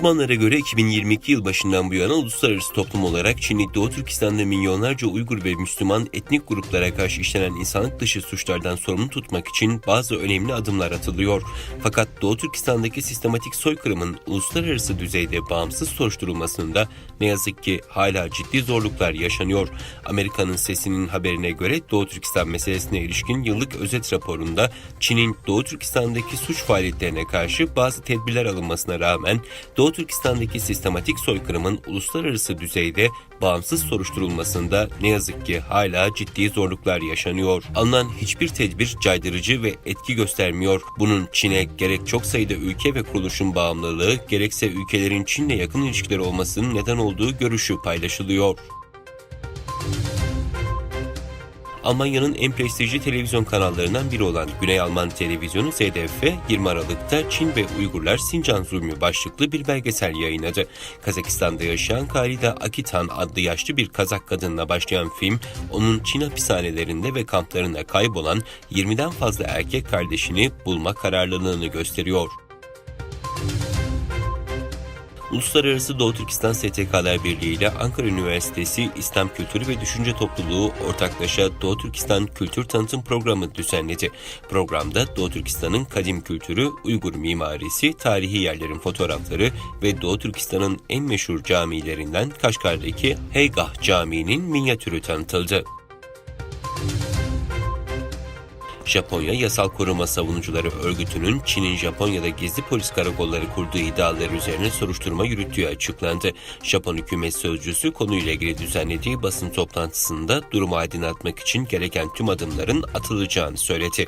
Uzmanlara göre 2022 yıl başından bu yana uluslararası toplum olarak Çin'i Doğu Türkistan'da milyonlarca Uygur ve Müslüman etnik gruplara karşı işlenen insanlık dışı suçlardan sorumlu tutmak için bazı önemli adımlar atılıyor. Fakat Doğu Türkistan'daki sistematik soykırımın uluslararası düzeyde bağımsız soruşturulmasında ne yazık ki hala ciddi zorluklar yaşanıyor. Amerika'nın sesinin haberine göre Doğu Türkistan meselesine ilişkin yıllık özet raporunda Çin'in Doğu Türkistan'daki suç faaliyetlerine karşı bazı tedbirler alınmasına rağmen Doğu Türkistan'daki sistematik soykırımın uluslararası düzeyde bağımsız soruşturulmasında ne yazık ki hala ciddi zorluklar yaşanıyor. Alınan hiçbir tedbir caydırıcı ve etki göstermiyor. Bunun Çin'e gerek çok sayıda ülke ve kuruluşun bağımlılığı gerekse ülkelerin Çin'le yakın ilişkileri olmasının neden olduğu görüşü paylaşılıyor. Almanya'nın en prestijli televizyon kanallarından biri olan Güney Alman Televizyonu ZDF 20 Aralık'ta Çin ve Uygurlar Sincan zulmü başlıklı bir belgesel yayınladı. Kazakistan'da yaşayan Karida Akitan adlı yaşlı bir Kazak kadınla başlayan film, onun Çin hapishanelerinde ve kamplarında kaybolan 20'den fazla erkek kardeşini bulma kararlılığını gösteriyor. Uluslararası Doğu Türkistan STK'lar Birliği ile Ankara Üniversitesi İslam Kültürü ve Düşünce Topluluğu ortaklaşa Doğu Türkistan Kültür Tanıtım Programı düzenledi. Programda Doğu Türkistan'ın kadim kültürü, Uygur mimarisi, tarihi yerlerin fotoğrafları ve Doğu Türkistan'ın en meşhur camilerinden Kaşgar'daki Heygah Camii'nin minyatürü tanıtıldı. Japonya Yasal Koruma Savunucuları Örgütü'nün Çin'in Japonya'da gizli polis karakolları kurduğu iddiaları üzerine soruşturma yürüttüğü açıklandı. Japon hükümet sözcüsü konuyla ilgili düzenlediği basın toplantısında durumu aydınlatmak için gereken tüm adımların atılacağını söyledi.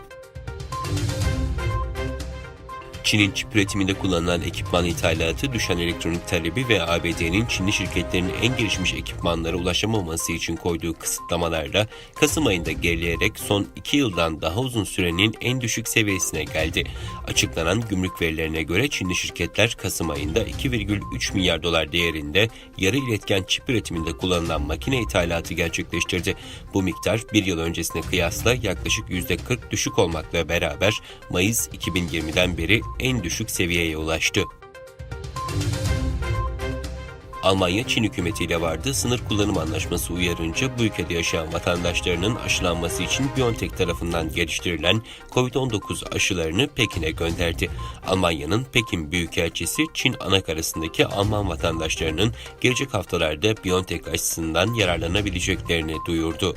Çin'in çip üretiminde kullanılan ekipman ithalatı, düşen elektronik talebi ve ABD'nin Çinli şirketlerinin en gelişmiş ekipmanlara ulaşamaması için koyduğu kısıtlamalarla Kasım ayında gerileyerek son 2 yıldan daha uzun sürenin en düşük seviyesine geldi. Açıklanan gümrük verilerine göre Çinli şirketler Kasım ayında 2,3 milyar dolar değerinde yarı iletken çip üretiminde kullanılan makine ithalatı gerçekleştirdi. Bu miktar bir yıl öncesine kıyasla yaklaşık %40 düşük olmakla beraber Mayıs 2020'den beri en düşük seviyeye ulaştı. Almanya, Çin hükümetiyle vardı sınır kullanım anlaşması uyarınca bu ülkede yaşayan vatandaşlarının aşılanması için BioNTech tarafından geliştirilen COVID-19 aşılarını Pekin'e gönderdi. Almanya'nın Pekin Büyükelçisi Çin anakarasındaki Alman vatandaşlarının gelecek haftalarda BioNTech aşısından yararlanabileceklerini duyurdu.